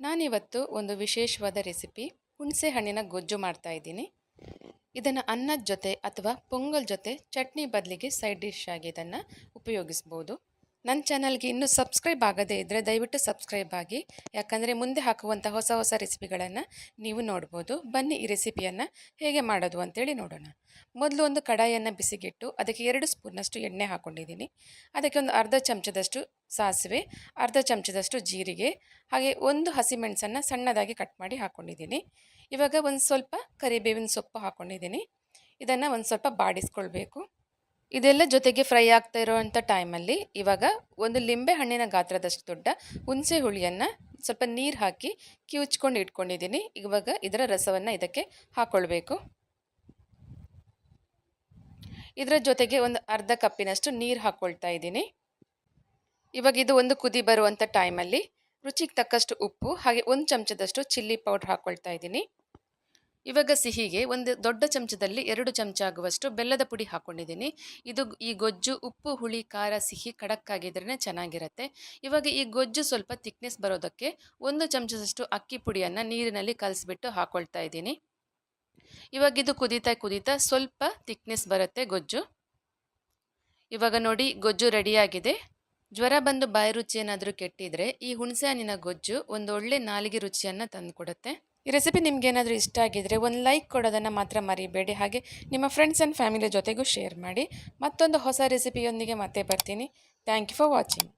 ನಾನಿವತ್ತು ಒಂದು ವಿಶೇಷವಾದ ರೆಸಿಪಿ ಹುಣಸೆ ಹಣ್ಣಿನ ಗೊಜ್ಜು ಮಾಡ್ತಾ ಇದ್ದೀನಿ. ಇದನ್ನು ಅನ್ನದ ಜೊತೆ ಅಥವಾ ಪೊಂಗಲ್ ಜೊತೆ ಚಟ್ನಿ ಬದಲಿಗೆ ಸೈಡ್ ಡಿಶ್ ಆಗಿ ಇದನ್ನು ಉಪಯೋಗಿಸ್ಬೋದು. ನನ್ನ ಚಾನಲ್ಗೆ ಇನ್ನೂ ಸಬ್ಸ್ಕ್ರೈಬ್ ಆಗದೇ ಇದ್ದರೆ ದಯವಿಟ್ಟು ಸಬ್ಸ್ಕ್ರೈಬ್ ಆಗಿ. ಯಾಕಂದರೆ ಮುಂದೆ ಹಾಕುವಂಥ ಹೊಸ ಹೊಸ ರೆಸಿಪಿಗಳನ್ನು ನೀವು ನೋಡ್ಬೋದು. ಬನ್ನಿ ಈ ರೆಸಿಪಿಯನ್ನು ಹೇಗೆ ಮಾಡೋದು ಅಂತೇಳಿ ನೋಡೋಣ. ಮೊದಲು ಒಂದು ಕಡಾಯಿಯನ್ನು ಬಿಸಿಗಿಟ್ಟು, ಅದಕ್ಕೆ ಎರಡು ಸ್ಪೂನಷ್ಟು ಎಣ್ಣೆ ಹಾಕ್ಕೊಂಡಿದ್ದೀನಿ ಅದಕ್ಕೆ ಒಂದು ಅರ್ಧ ಚಮಚದಷ್ಟು ಸಾಸಿವೆ, ಅರ್ಧ ಚಮಚದಷ್ಟು ಜೀರಿಗೆ, ಹಾಗೆ ಒಂದು ಹಸಿಮೆಣಸನ್ನು ಸಣ್ಣದಾಗಿ ಕಟ್ ಮಾಡಿ ಹಾಕ್ಕೊಂಡಿದ್ದೀನಿ ಇವಾಗ ಒಂದು ಸ್ವಲ್ಪ ಕರಿಬೇವಿನ ಸೊಪ್ಪು ಹಾಕ್ಕೊಂಡಿದ್ದೀನಿ ಇದನ್ನು ಒಂದು ಸ್ವಲ್ಪ ಬಾಡಿಸ್ಕೊಳ್ಬೇಕು. ಇದೆಲ್ಲ ಜೊತೆಗೆ ಫ್ರೈ ಆಗ್ತಾ ಇರೋವಂಥ ಟೈಮಲ್ಲಿ ಇವಾಗ ಒಂದು ಲಿಂಬೆ ಹಣ್ಣಿನ ಗಾತ್ರದಷ್ಟು ದೊಡ್ಡ ಹುಣಸೆ ಹುಳಿಯನ್ನು ಸ್ವಲ್ಪ ನೀರು ಹಾಕಿ ಕಿವುಚ್ಕೊಂಡು ಇಟ್ಕೊಂಡಿದ್ದೀನಿ. ಇವಾಗ ಇದರ ರಸವನ್ನು ಇದಕ್ಕೆ ಹಾಕ್ಕೊಳ್ಬೇಕು ಇದರ ಜೊತೆಗೆ ಒಂದು ಅರ್ಧ ಕಪ್ಪಿನಷ್ಟು ನೀರು ಹಾಕ್ಕೊಳ್ತಾ ಇದ್ದೀನಿ. ಇವಾಗ ಇದು ಒಂದು ಕುದಿ ಬರುವಂಥ ಟೈಮಲ್ಲಿ ರುಚಿಗೆ ತಕ್ಕಷ್ಟು ಉಪ್ಪು, ಹಾಗೆ ಒಂದು ಚಮಚದಷ್ಟು ಚಿಲ್ಲಿ ಪೌಡ್ರ್ ಹಾಕ್ಕೊಳ್ತಾ ಇದ್ದೀನಿ. ಇವಾಗ ಸಿಹಿಗೆ ಒಂದು ದೊಡ್ಡ ಚಮಚದಲ್ಲಿ ಎರಡು ಚಮಚ ಆಗುವಷ್ಟು ಬೆಲ್ಲದ ಪುಡಿ ಹಾಕ್ಕೊಂಡಿದ್ದೀನಿ ಇದು ಈ ಗೊಜ್ಜು, ಉಪ್ಪು, ಹುಳಿ, ಖಾರ, ಸಿಹಿ ಖಡಕ್ಕಾಗಿದ್ರೇ ಚೆನ್ನಾಗಿರುತ್ತೆ. ಇವಾಗ ಈ ಗೊಜ್ಜು ಸ್ವಲ್ಪ ತಿಕ್ನೆಸ್ ಬರೋದಕ್ಕೆ ಒಂದು ಚಮಚದಷ್ಟು ಅಕ್ಕಿ ಪುಡಿಯನ್ನು ನೀರಿನಲ್ಲಿ ಕಲಸಿಬಿಟ್ಟು ಹಾಕ್ಕೊಳ್ತಾ ಇದ್ದೀನಿ. ಇವಾಗ ಇದು ಕುದೀತಾ ಕುದೀತಾ ಸ್ವಲ್ಪ ತಿಕ್ನೆಸ್ ಬರುತ್ತೆ ಗೊಜ್ಜು. ಇವಾಗ ನೋಡಿ ಗೊಜ್ಜು ರೆಡಿಯಾಗಿದೆ ಜ್ವರ ಬಂದು ಬಾಯಿ ರುಚಿ ಏನಾದರೂ ಕೆಟ್ಟಿದ್ರೆ ಈ ಹುಣಸೆ ಹಣ್ಣಿನ ಗೊಜ್ಜು ಒಂದು ಒಳ್ಳೆ ನಾಲಿಗೆ ರುಚಿಯನ್ನು ತಂದುಕೊಡುತ್ತೆ. ಈ ರೆಸಿಪಿ ನಿಮಗೇನಾದರೂ ಇಷ್ಟ ಆಗಿದ್ರೆ ಒಂದು ಲೈಕ್ ಕೊಡೋದನ್ನು ಮಾತ್ರ ಮರಿಬೇಡಿ. ಹಾಗೆ ನಿಮ್ಮ ಫ್ರೆಂಡ್ಸ್ ಆ್ಯಂಡ್ ಫ್ಯಾಮಿಲಿ ಜೊತೆಗೂ ಶೇರ್ ಮಾಡಿ. ಮತ್ತೊಂದು ಹೊಸ ರೆಸಿಪಿಯೊಂದಿಗೆ ಮತ್ತೆ ಬರ್ತೀನಿ. Thank you for watching